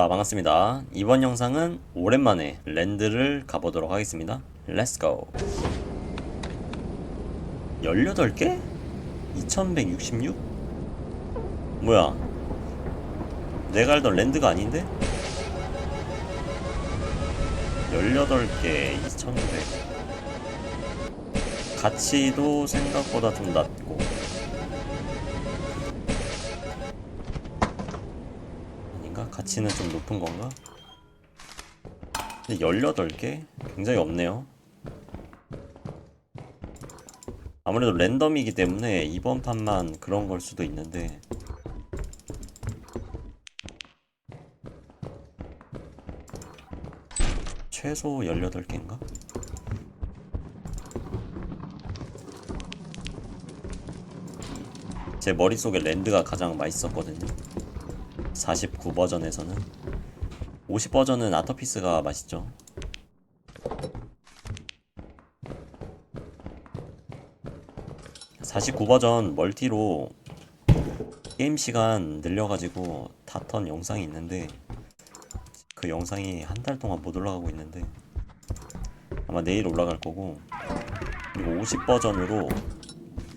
아, 반갑습니다. 이번 영상은 오랜만에 랜드를 가보도록 하겠습니다. 렛츠고. 18개? 2166? 뭐야? 내가 알던 랜드가 아닌데? 18개 2600 가치도 생각보다 좀 낮고 가? 가치는 좀 높은 건가? 근데 18개? 굉장히 없네요. 아무래도 랜덤이기 때문에 이번 판만 그런 걸 수도 있는데 최소 18개인가? 제 머릿속에 랜드가 가장 맛있었거든요. 49 버전에서는 50 버전은 아터피스가 맛있죠. (49 버전) 멀티로 게임 시간 늘려가지고 다 턴 영상이 있는데 그 영상이 한 달 동안 못 올라가고 있는데 아마 내일 올라갈 거고 그리고 50 버전으로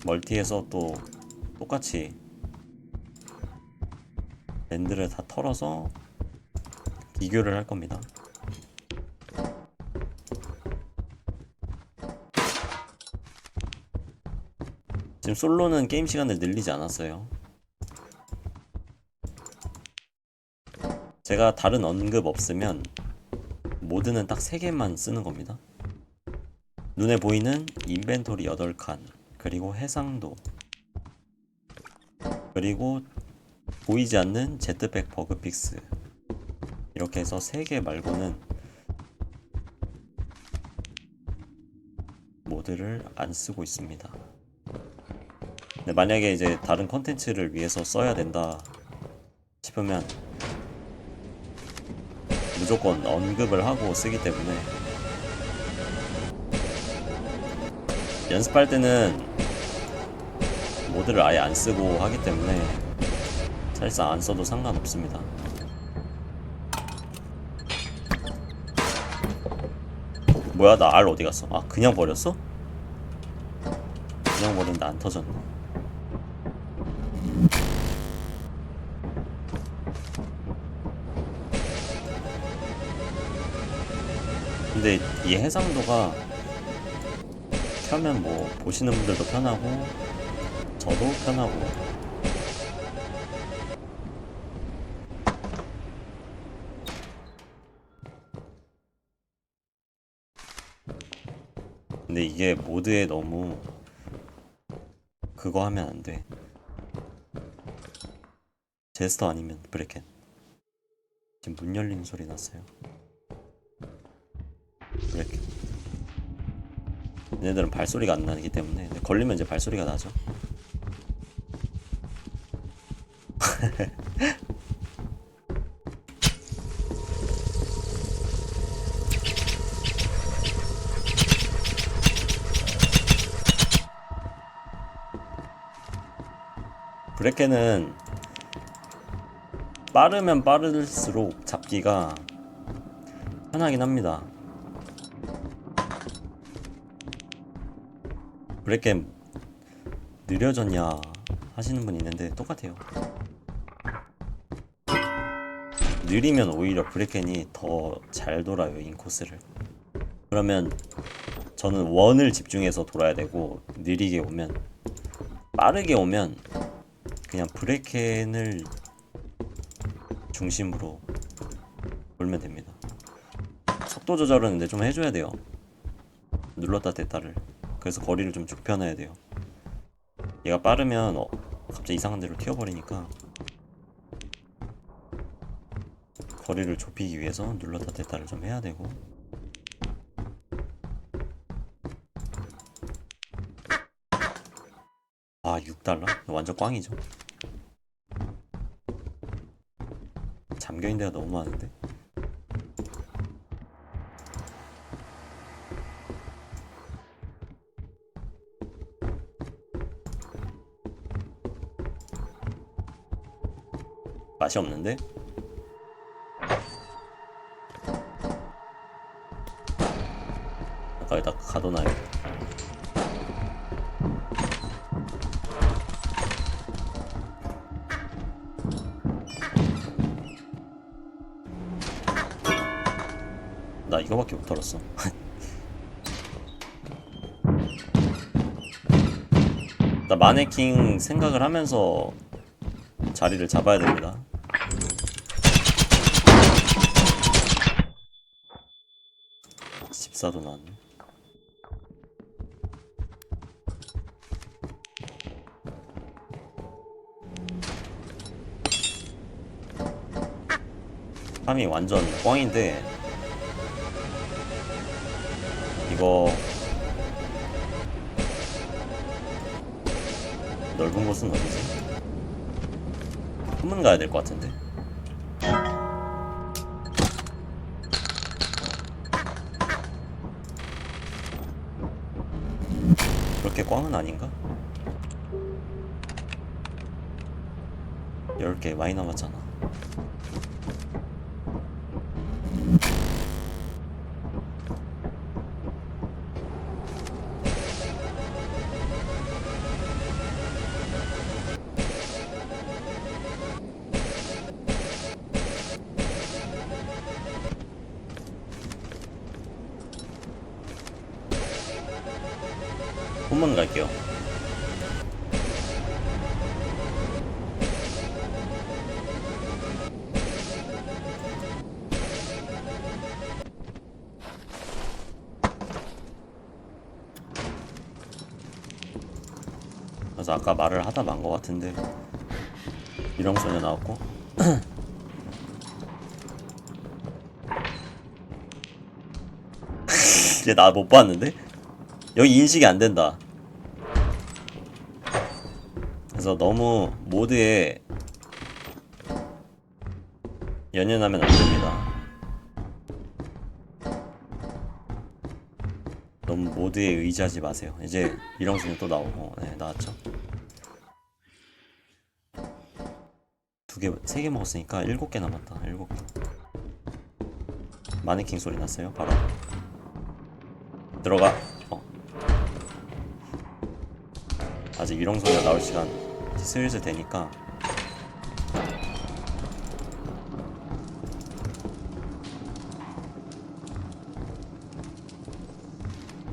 멀티에서 또 똑같이 랜드를 다 털어서 비교를 할 겁니다. 지금 솔로는 게임 시간을 늘리지 않았어요. 제가 다른 언급 없으면 모드는 딱 3개만 쓰는 겁니다. 눈에 보이는 인벤토리 8칸, 그리고 해상도, 그리고 보이지 않는 제트백 버그 픽스 이렇게 해서 3개 말고는 모드를 안 쓰고 있습니다. 근데 만약에 이제 다른 컨텐츠를 위해서 써야 된다 싶으면 무조건 언급을 하고 쓰기 때문에 연습할 때는 모드를 아예 안 쓰고 하기 때문에 사실상 안 써도 상관없습니다. 뭐야 나 알 어디 갔어? 아 그냥 버렸어? 그냥 버렸는데 안 터졌네. 근데 이 해상도가 켜면 뭐 보시는 분들도 편하고 저도 편하고 이게 모드에 너무 그거 하면 안 돼. 제스터 아니면 브레켄. 지금 문 열리는 소리 났어요. 브레켄. 얘네들은 발소리가 안 나기 때문에 걸리면 이제 발소리가 나죠. 브레켄은 빠르면 빠를수록 잡기가 편하긴 합니다. 브레켄 느려졌냐 하시는 분 있는데 똑같아요. 느리면 오히려 브레켄이 더 잘 돌아요 인코스를. 그러면 저는 원을 집중해서 돌아야 되고 느리게 오면 빠르게 오면 그냥 브레켄을 중심으로 돌면 됩니다. 속도 조절은 근데 좀 해줘야 돼요. 눌렀다 뗐다를. 그래서 거리를 좀 좁혀놔야 돼요. 얘가 빠르면 어, 갑자기 이상한 데로 튀어버리니까 거리를 좁히기 위해서 눌렀다 뗐다를 좀 해야 되고 아 6달러? 완전 꽝이죠 담겨있는 데가 너무 많은데 맛이 없는데? 아까 여기다 가둬놔야겠다 털었어. 나 마네킹 생각을 하면서 자리를 잡아야 됩니다. 집사도 나왔네. 함이 완전 꽝인데 이거 넓은 곳은 어디지? 한문 가야 될 것 같은데 그렇게 꽝은 아닌가? 10개 많이 남았잖아 혼문 갈게요. 그래서 아까 말을 하다 만 것 같은데. 유령소녀 나왔고. 이제 나 못 봤는데? 여기 인식이 안 된다. 그래서 너무 모드에 연연하면 안 됩니다. 너무 모드에 의지하지 마세요. 이제 이령순이 또 나오고, 네, 나왔죠. 두 개, 세 개 먹었으니까 일곱 개 남았다. 일곱 개. 마네킹 소리 났어요. 바로. 들어가. 어. 아직 유령소리가 나올 시간 이제 슬슬 되니까.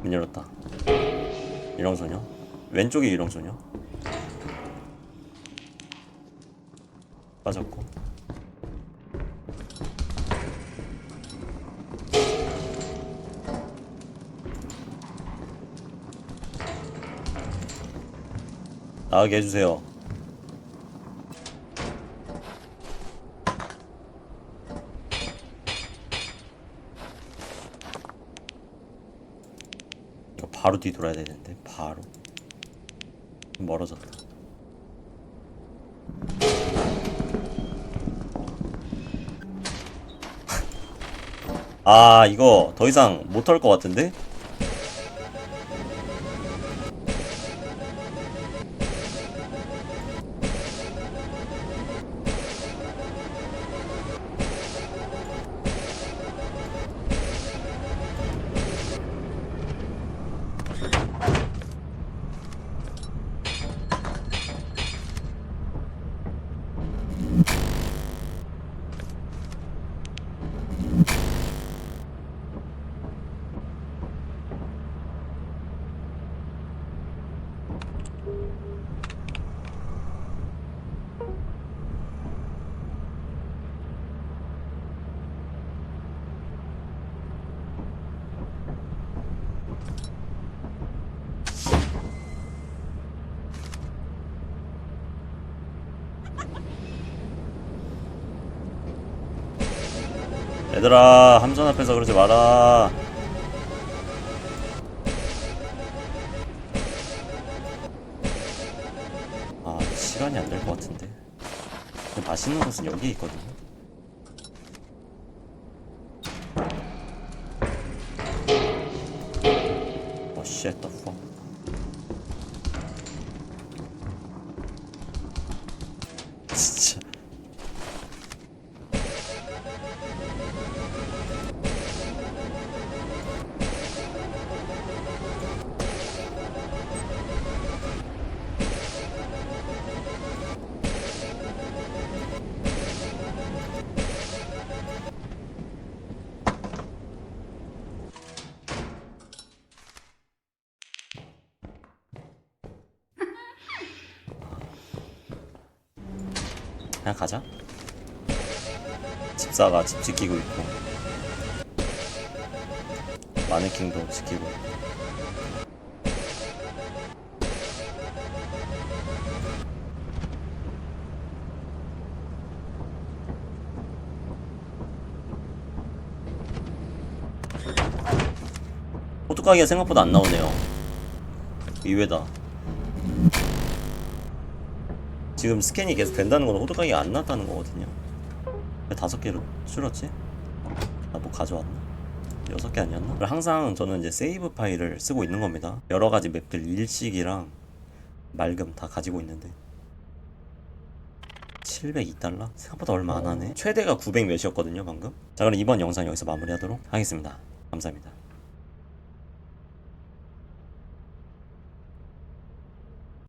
문 열었다. 유령소녀? 왼쪽에 유령소녀? 빠졌고 나가게 해주세요. 바로 뒤돌아야 되는데 바로 멀어졌다. 아 이거 더 이상 못털것 같은데? 얘들아 함선 앞에서 그러지 마라. 아 시간이 안 될 것 같은데. 근데 맛있는 곳은 여기 있거든요 그냥 가자. 집사가 집 지키고 있고 마네킹도 지키고. 호두까기가 생각보다 안 나오네요. 의외다. 지금 스캔이 계속 된다는 건 호두까기가 안 났다는 거거든요. 왜 다섯 개로 줄었지? 나 뭐 가져왔나? 여섯 개 아니었나? 항상 저는 이제 세이브 파일을 쓰고 있는 겁니다. 여러 가지 맵들 일식이랑 맑음 다 가지고 있는데 702달러? 생각보다 얼마 안 하네. 최대가 900 몇이었거든요, 방금. 자, 그럼 이번 영상 여기서 마무리하도록 하겠습니다. 감사합니다.